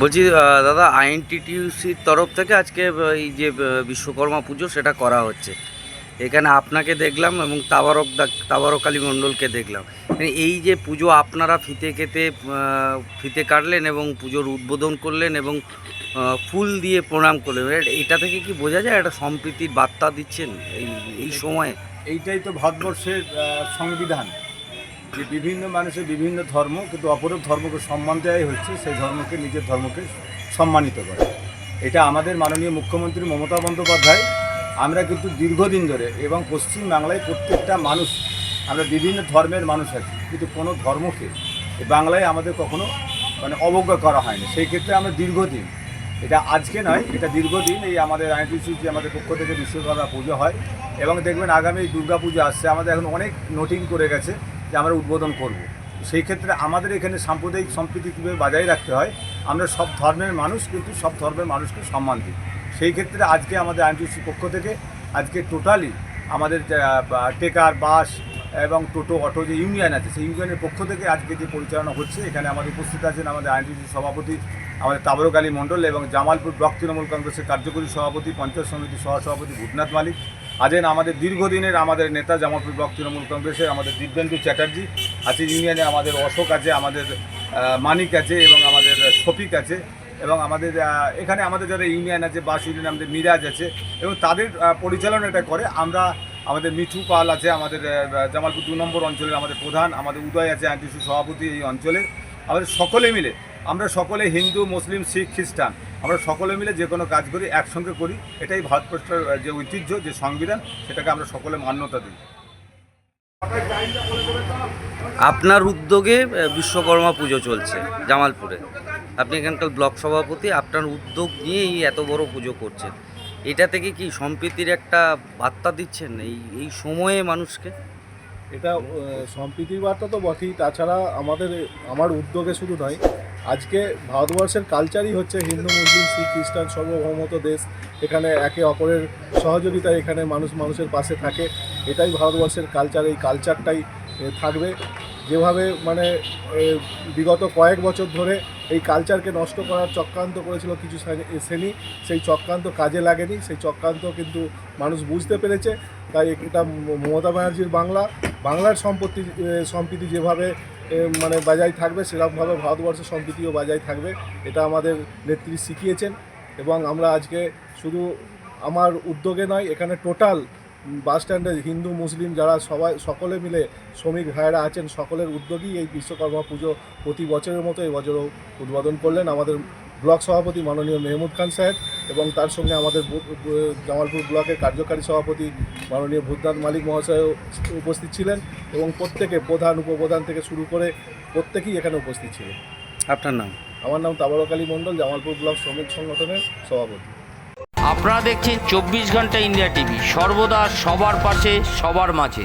বলছি দাদা আইএনটিটিউসির তরফ থেকে আজকে এই যে বিশ্বকর্মা পুজো সেটা করা হচ্ছে। এখানে আপনাকে দেখলাম এবং তাবারক দা- তাবারক আলী মণ্ডলকে দেখলাম। মানে এই যে পুজো আপনারা ফিতে কেটে ফিতে কাটলেন এবং পুজোর উদ্বোধন করলেন এবং ফুল দিয়ে প্রণাম করলেন এটা থেকে কি বোঝা যায় একটা সম্প্রীতির বার্তা দিচ্ছেন এই এই সময়ে? এইটাই তো ভারতবর্ষের সংবিধান। যে বিভিন্ন মানুষের বিভিন্ন ধর্ম, কিন্তু অপরের ধর্মকে সম্মান দেওয়াই হচ্ছে, সেই ধর্মকে, নিজের ধর্মকে সম্মানিত করে। এটা আমাদের মাননীয় মুখ্যমন্ত্রী মমতা বন্দ্যোপাধ্যায়। আমরা কিন্তু দীর্ঘদিন ধরে এবং পশ্চিম বাংলায় প্রত্যেকটা মানুষ, আমরা বিভিন্ন ধর্মের মানুষ আছি, কিন্তু কোনো ধর্মকে বাংলায় আমাদের কখনো মানে অবজ্ঞা করা হয়নি। সেই ক্ষেত্রে আমরা দীর্ঘদিন, এটা আজকে নয়, এটা দীর্ঘদিন এই আমাদের আইনটিসি যে আমাদের পক্ষ থেকে বিশ্বকর্মা পুজো হয় এবং দেখবেন আগামী দুর্গা পুজো আসছে, আমাদের এখন অনেক নোটিং করে গেছে। যে আমরা উদ্বোধন করব। সেই ক্ষেত্রে আমাদের এখানে সাম্প্রদায়িক সম্প্রীতি কীভাবে বজায় রাখতে হয়, আমরা সব ধর্মের মানুষ, কিন্তু সব ধর্মের মানুষকে সম্মান দিই। সেই ক্ষেত্রে আজকে আমাদের আইনটিসি পক্ষ থেকে আজকে টোটালি আমাদের টেকার, বাস এবং টোটো, অটো যে ইউনিয়ন আছে, সেই ইউনিয়নের পক্ষ থেকে আজকে যে পরিচালনা হচ্ছে, এখানে আমাদের উপস্থিত আছেন আমাদের আইনজীবী সভাপতি আমাদের তাবরক আলী মণ্ডল এবং জামালপুর ব্লক তৃণমূল কংগ্রেসের কার্যকরী সভাপতি, পঞ্চায়েত সমিতির সহসভাপতি ভূতনাথ মালিক আছেন আমাদের দীর্ঘদিনের আমাদের নেতা জামালপুর ব্লক তৃণমূল কংগ্রেসের আমাদের দিব্যেন্দু চ্যাটার্জি আছে ইউনিয়নে আমাদের অশোক আছে, আমাদের মানিক আছে এবং আমাদের শফিক আছে এবং আমাদের এখানে আমাদের যারা ইউনিয়ন আছে, বাস ইউনিয়ন, আমাদের মিরাজ আছে এবং তাদের পরিচালনাটা করে আমরা আমাদের মিঠু পাল আছে, আমাদের জামালপুর দু নম্বর অঞ্চলের আমাদের প্রধান, আমাদের উদয় আছে আইনটিসি সভাপতি এই অঞ্চলের। আমাদের সকলে মিলে, আমরা সকলে হিন্দু, মুসলিম, শিখ, খ্রিস্টান, আমরা সকলে মিলে যে কোনো কাজ করি, একসঙ্গে করি, এটাই ভারতবর্ষের যে ঐতিহ্য, যে সংবিধান, সেটাকে আমরা সকলে মান্যতা দিই। আপনার উদ্যোগে বিশ্বকর্মা পুজো চলছে জামালপুরে। আপনি এখানকার ব্লক সভাপতি, আপনার উদ্যোগ নিয়েই এত বড় পুজো করছেন। এটা থেকে কি সম্প্রীতির একটা বার্তা দিচ্ছেন এই এই সময়ে মানুষকে? এটা সম্প্রীতির বার্তা তো বটেই। তাছাড়া আমাদের, আমার উদ্যোগে শুধু নয়, আজকে ভারতবর্ষের কালচারই হচ্ছে হিন্দু, মুসলিম, শিখ, খ্রিস্টান সর্বভৌমত দেশ। এখানে একে অপরের সহযোগিতায় এখানে মানুষ, মানুষের পাশে থাকে। এটাই ভারতবর্ষের কালচার এই কালচারটাই থাকবে। যেভাবে মানে বিগত কয়েক বছর ধরে এই কালচারকে নষ্ট করার চক্রান্ত করেছিল কিছু শ্রেণী- সেই চক্রান্ত কাজে লাগেনি। সেই চক্রান্ত কিন্তু মানুষ বুঝতে পেরেছে। তাই এটা মমতা ব্যানার্জির বাংলা। বাংলার সম্পত্তি সম্প্রীতি যেভাবে মানে বজায় থাকবে, সেরকমভাবে ভারতবর্ষের সম্প্রীতিও বজায় থাকবে। এটা আমাদের নেত্রী শিখিয়েছেন এবং আমরা আজকে শুধু আমার উদ্যোগে নয়, এখানে টোটাল বাস স্ট্যান্ডে হিন্দু, মুসলিম যারা সবাই, সকলে মিলে শ্রমিক ভাইয়েরা আছেন, সকলের উদ্যোগেই এই বিশ্বকর্মা পুজো প্রতি বছরের মতো এই বছরও উদ্বোধন করলেন। আমাদের ব্লক সভাপতি মাননীয় মেহমুদ খান সাহেব এবং তার সঙ্গে আমাদের জামালপুর ব্লকের কার্যকারী সভাপতি মাননীয় ভূতনাথ মালিক মহাশয় উপস্থিত ছিলেন এবং প্রত্যেকে প্রধান উপপ্রধান থেকে শুরু করে প্রত্যেকেই এখানে উপস্থিত ছিলেন। আপনার নাম? আমার নাম তাবারক আলী মণ্ডল জামালপুর ব্লক শ্রমিক সংগঠনের সভাপতি। আপনারা দেখছেন চব্বিশ ঘণ্টা ইন্ডিয়া টিভি সর্বদা সবার পাশে সবার মাঝে।